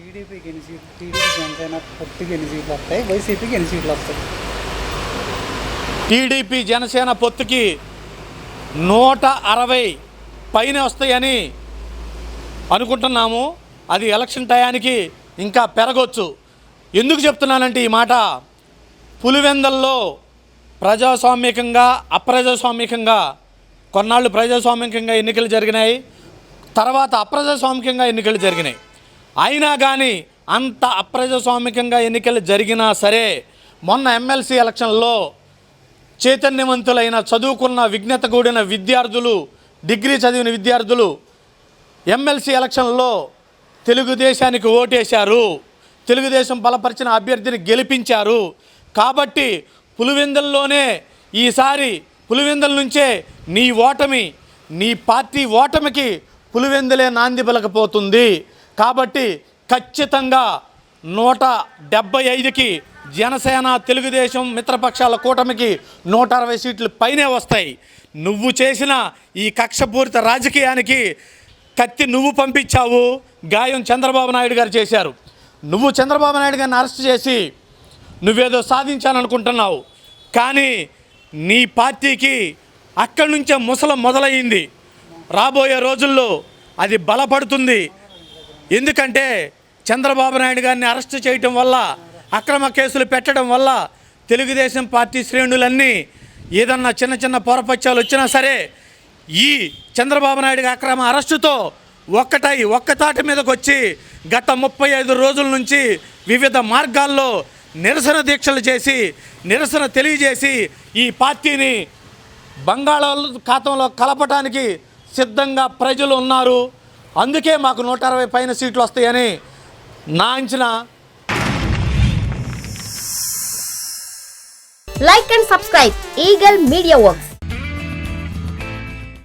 TDP Janasena పొత్తుకి ఎన్ని సీట్లు వస్తాయి వైసీపీకి ఎన్ని సీట్లు వస్తాయి. టీడీపీ జనసేన పొత్తుకి నూట అరవై పైన వస్తాయని అనుకుంటున్నాము. అది ఎలక్షన్ టయానికి ఇంకా పెరగవచ్చు ఎందుకు చెప్తున్నానంటే ఈ మాట? పులివెందల్లో ప్రజాస్వామికంగా అప్రజాస్వామికంగా కొన్నాళ్ళు ప్రజాస్వామికంగా ఎన్నికలు జరిగినాయి. తర్వాత అప్రజాస్వామికంగా ఎన్నికలు జరిగినాయి. అయినా కానీ అంత అప్రజాస్వామికంగా ఎన్నికలు జరిగినా సరే మొన్న ఎమ్మెల్సీ ఎలక్షన్లో చైతన్యవంతులైన చదువుకున్న విజ్ఞత కూడిన విద్యార్థులు డిగ్రీ చదివిన విద్యార్థులు ఎమ్మెల్సీ ఎలక్షన్లో తెలుగుదేశానికి ఓటేశారు. తెలుగుదేశం బలపరిచిన అభ్యర్థిని గెలిపించారు. కాబట్టి పులివెందుల్లోనే ఈసారి పులివెందుల నుంచే నీ ఓటమి నీ పార్టీ ఓటమికి పులివెందులే నాంది పలకపోతుంది. కాబట్టి ఖచ్చితంగా నూట డెబ్బై ఐదుకి జనసేన తెలుగుదేశం మిత్రపక్షాల కూటమికి నూట అరవై సీట్లు పైనే వస్తాయి. నువ్వు చేసిన ఈ కక్షపూరిత రాజకీయానికి కత్తి నువ్వు పంపించావు గాయం చంద్రబాబు నాయుడు గారు చేశారు. నువ్వు చంద్రబాబు నాయుడు గారిని అరెస్ట్ చేసి నువ్వేదో సాధించాలనుకుంటున్నావు. కానీ నీ పార్టీకి అక్కడి నుంచే ముసలం మొదలయ్యింది. రాబోయే రోజుల్లో అది బలపడుతుంది. ఎందుకంటే చంద్రబాబు నాయుడు గారిని అరెస్ట్ చేయటం వల్ల అక్రమ కేసులు పెట్టడం వల్ల తెలుగుదేశం పార్టీ శ్రేణులన్నీ ఏదన్నా చిన్న చిన్న పొరపత్యాలు వచ్చినా సరే ఈ చంద్రబాబు నాయుడు అక్రమ అరెస్టుతో ఒక్కటై ఒక్కతాటి మీదకి వచ్చి గత ముప్పై ఐదు రోజుల నుంచి వివిధ మార్గాల్లో నిరసన దీక్షలు చేసి నిరసన తెలియజేసి ఈ పార్టీని బంగాళాఖాతంలో కలపటానికి సిద్ధంగా ప్రజలు ఉన్నారు. అందుకే మాకు నూట అరవై పైన సీట్లు వస్తాయని నా అంచనా. Like and subscribe eagle media works